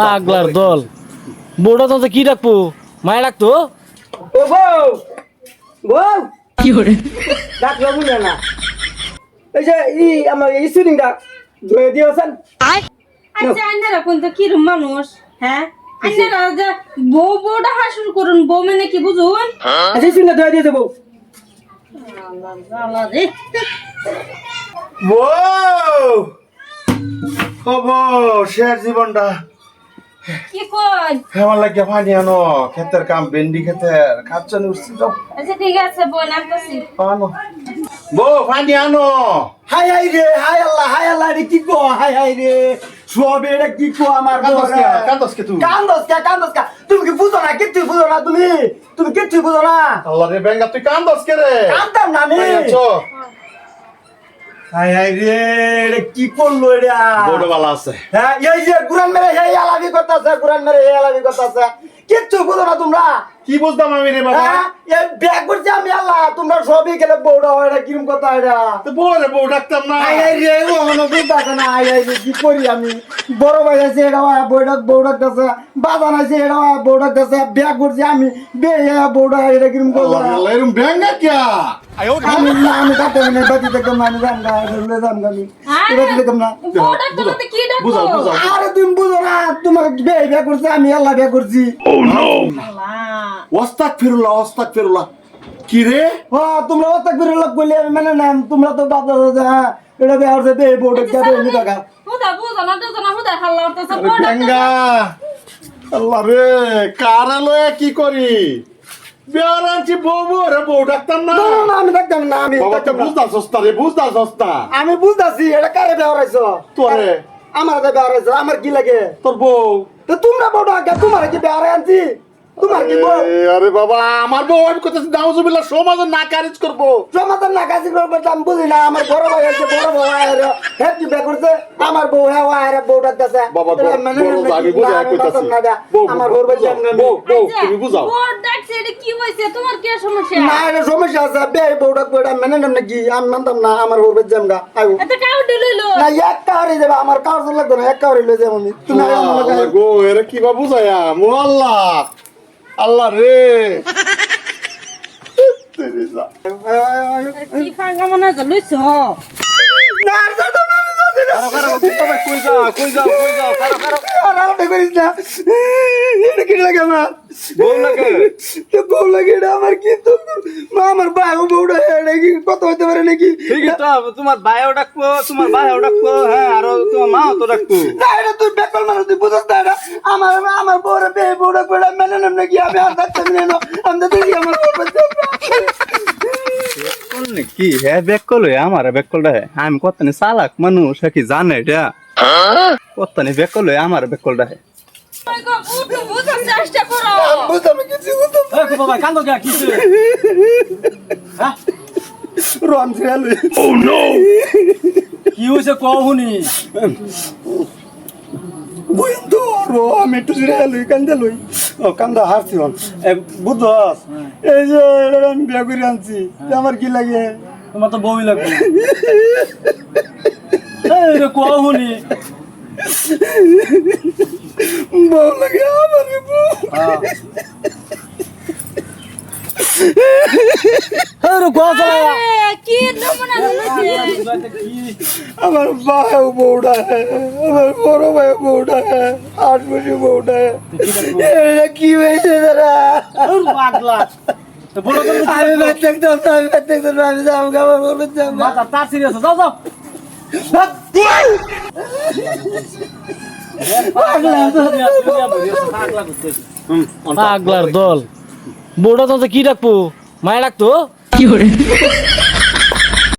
পাগলার দল। বউটা তো কি ডাকবো? মায় ডাকতো ও বউ বউ। কি করে ডাকলো বুঝলে না। এই যে ই আমার এই শুটিংটা ধুয়ে দিয়েছেন। আচ্ছা আন্নারা কোন তো কিরম মানুষ? হ্যাঁ? আন্নারা যে বউ বউটা হাসুর করুন। বউ মানে কি বুঝুন? আচ্ছা আল্লাহ রে। বউ খবর শেষ জীবনটা। কি কই? আমার লাগে পানি আনো ক্ষেতের কাম ক্ষেতের। উঠছি তো? আচ্ছা ঠিক আছে বোন আনতেছি আনো। বউ পানি আনো। হাই হাই রে হাই আল্লাহ হাই আল্লাহ রে কি কো? হাই হাই রে সব কি কো আমার কান্দস কে কান্দস কে তুই কান্দস কা কান্দস কা? তুমি কি বুঝো না কিচ্ছু বুঝো না তুমি? তুমি কিচ্ছু বুঝো না? আল্লাহ রে বেঙ্গা তুই কান্দস কে রে? কান্দতাম না আমি। রে এটা কি করল এটা? বড় বালা আছে। হ্যাঁ এই যে কুরআন মেরে এই আলাবি করতেছে কুরআন মেরে এই আলাবি করতেছে। কিচ্ছু বুঝো না তোমরা। কি বুঝতাম আমি রে বাবা? হ্যাঁ এই ব্যাগ করছি আমি আল্লাহ তোমরা সবই গেলে বউটা হয় এটা কিরম কথা এটা? তো বউ রে বউ ডাকতাম না। আই আই রে ও বুঝতেছে না আই আই রে কি করি আমি? বড় ভাই আছে এটা হয় বাজান আছে হয় ব্যাগ করছি আমি বে বউটা এটা কিরম কথা? আমি না আমি কাটতে না বাতি দেখতাম না আমি জান গা রুলে জান গা আমি আরে, বাতি দেখতাম না বউটা তোমাকে কি ডাকবো বুঝাও বুঝাও আরে তুমি বুঝো না তোমার বিয়ে করছে আমি আল্লাহ বিয়ে করছি। ওস্তাদ ফিরুল্লাহ ওস্তাদ ফিরুল্লাহ কি রে? ও তোমরা আমি মানে না তোমরা তো বাপ দাদা এটা বিয়ে করছে বে বউটা কে নি টাকা হুদা বুঝো না বুঝো না হুদা হাল্লা উঠতেছে আরে বউটা বেঙ্গা আল্লাহ রে কারে লয়ে কি করি? বিয়ার বউ বউ রে বউ ডাকতাম না। না আমি দেখতাম না আমি বাবা বুঝতা সস্তা রে বুঝতা সস্তা আমি বুঝতাছি এটা কারে বিয়ে করাইছো তোরে। আমার তো বিয়ে করাইছো আমার কি লাগে? তোর বউ। তো তোমরা বউটা আগে তোমার কি বিয়ে তোমার কি বউ? আরে বাবা আমার বউ আমি কোথায় নাউজুবিল্লাহ সমাজ না কারিজ করব। সমাধান না কাজ করবে আমি বুঝি না আমার বড় ভাই আছে বড় বউ আয়ের হ্যাঁ কি বিয়ে করছে? আমার বউ হ্যাঁ আয়ের বউটা কাছে বাবা বউ, বউ, আমি বুঝাই কইতাছি। আমার বুঝাও, বউ, বউ, আচ্ছা, তুমি বুঝাও। বউর ডাকছে এটা কি হয়েছে? তোমার কি সমস্যা? না এটা সমস্যা আছে। বে বউটা বউটা মেনে নেন নাকি? আমি মানতাম না আমার বাচ্চা আমরা আইও এত কাউডি লইলো না এক কাউরি দেবে আমার কাউর লাগবে না এক কাউরি লয়ে যাব আমি। তুমি আমার আল্লাহ গো এরা কি বা বুঝায়া মো আল্লাহ আল্লাহ রে। কি ফাঙ্গা মনে হয় লইছো? না, আর যাইতাম না, আমি যাইতাম না। কই যাও কই যাও কই যাও কারও কারও। আর আলাদা করিস না। এটা কি লাগে আমার? বউ লাগে তো বউ লাগে এটা আমার কি তো মা আমার ভাই ও বউটা এটা কি কত হইতে পারে নাকি? ঠিক তো তোমার ভাইও ডাকবো তোমার ভাইও ডাকবো হ্যাঁ আর তোমার মাও তো ডাকবো না এটা তুই বেকল মানুষ তুই বুঝছ না এটা। আমার আমার বউরে বে মেনে নাকি? আমি আর দেখতে না। আমি তো দেখি আমার বউ কি হ্যাঁ ব্যাক করল আমার ব্যাক করল আমি কতনি চালাক মানুষ হ্যাঁ কি জানে এটা? কতনি ব্যাক করল আমার ব্যাক করল ওই গো, উঠো, বুঝার চেষ্টা করো বুঝতাম না কিছু বুঝতাম এ কো বাবা কান্দো কে কিছে হ্যাঁ? রন ছিল কি হইছে কও হুনি বইন তো রো আমি একটু লই কান্দা লই। ও কান্দা হন। এ বুঝছস এই যে আমি বিয়া করে আনছি এটা আমার কি লাগে? তোমার তো বউই লাগবে। এই রে কও হুনি বউ লাগে আমার বউ। আরে গোয়া চালায়া এ, কি নমুনা আমার ভাই বউটা আমার বড় ভাই বউটা আট বছর বউটা। এটা কি হয়েছে দাদা পাগলা। তো বলো তো আমি বাচ্চা দেখতাম আমি বাচ্চা দেখতাম আমি যাব আমার বলে যাব মাথা তার সিরিয়াস যাও যাও। পাগলার দল। বউটা তো কি ডাকবো? মায়া ডাকতো?